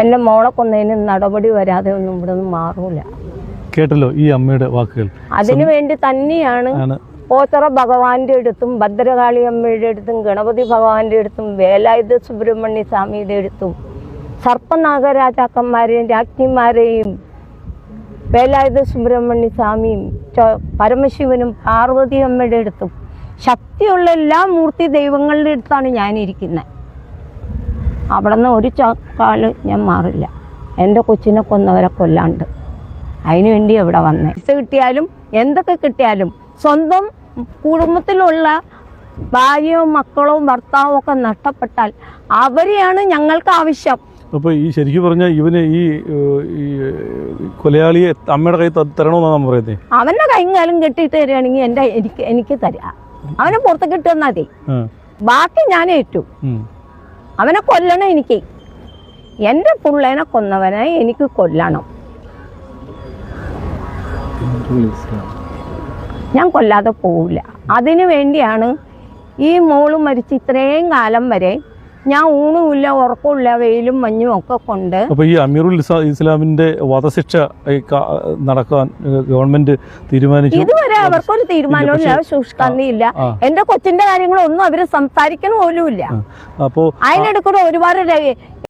എന്റെ മോളെ കൊന്നതിന് നടപടി വരാതെ ഒന്നും ഇവിടെ നിന്ന് മാറൂല. കേട്ടല്ലോ ഈ അമ്മയുടെ വാക്കുകൾ. അതിനു വേണ്ടി തന്നെയാണ് പോത്തറ ഭഗവാന്റെ അടുത്തും ഭദ്രകാളി അമ്മയുടെ അടുത്തും ഗണപതി ഭഗവാന്റെ അടുത്തും വേലായുധ സുബ്രഹ്മണ്യ സ്വാമിയുടെ അടുത്തും സർപ്പനാഗരാജാക്കന്മാരെയും രാജ്ഞിമാരെയും വേലായുധ സുബ്രഹ്മണ്യ സ്വാമിയും പരമശിവനും പാർവതി അമ്മയുടെ അടുത്തും. ശക്തിയുള്ള എല്ലാ മൂർത്തി ദൈവങ്ങളുടെ അടുത്താണ് ഞാനിരിക്കുന്നത് അവിടെ നിന്ന് ഒരു ചാക്കാൽ ഞാൻ മാറില്ല. എന്റെ കൊച്ചിനെ കൊന്നവരെ കൊല്ലാണ്ട്. അതിനു വേണ്ടി ഇവിടെ വന്നേ? പൈസ കിട്ടിയാലും എന്തൊക്കെ കിട്ടിയാലും സ്വന്തം കുടുംബത്തിലുള്ള ഭാര്യയും മക്കളും ഭർത്താവും ഒക്കെ നഷ്ടപ്പെട്ടാൽ അവരെയാണ് ഞങ്ങൾക്ക് ആവശ്യം. അപ്പോൾ ഈ ശരിക്കും പറഞ്ഞാൽ ഇവന് ഈ കൊലയാളിയെ അമ്മയുടെ കൈ തരണമെന്നാണ് പറയുന്നത് അവന്റെ കൈയും കെട്ടിട്ട് തരികയാണെങ്കിൽ എന്റെ എനിക്ക് എനിക്ക് തരാം. അവനെ പുറത്ത് കിട്ടുന്നാൽ മതി. ബാക്കി ഞാൻ ഏറ്റു. അവനെ കൊല്ലണം എനിക്ക്. എന്റെ പിള്ളേനെ കൊന്നവനെ എനിക്ക് കൊല്ലണം. ഞാൻ കൊല്ലാതെ പോവില്ല. അതിനു വേണ്ടിയാണ് ഈ മോൾ മരിച്ച് ഇത്രയും കാലം വരെ ഞാൻ ഊണുമില്ല ഉറക്കമില്ല വെയിലും മഞ്ഞും ഒക്കെ കൊണ്ട്. അപ്പൊ ഈ അമീറുൽ ഇസ്ലാമിന്റെ വധശിക്ഷ നടക്കാൻ ഗവൺമെന്റ് തീരുമാനിച്ചു? ഇതുവരെ അവർക്കൊരു തീരുമാനമില്ല ശുഷ്കന്നിയില്ല. എന്റെ കൊച്ചിന്റെ കാര്യങ്ങളൊന്നും അവർ സംസാരിക്കണ പോലുമില്ല. അപ്പോൾ അതിനിടക്കൂടെ ഒരുപാട്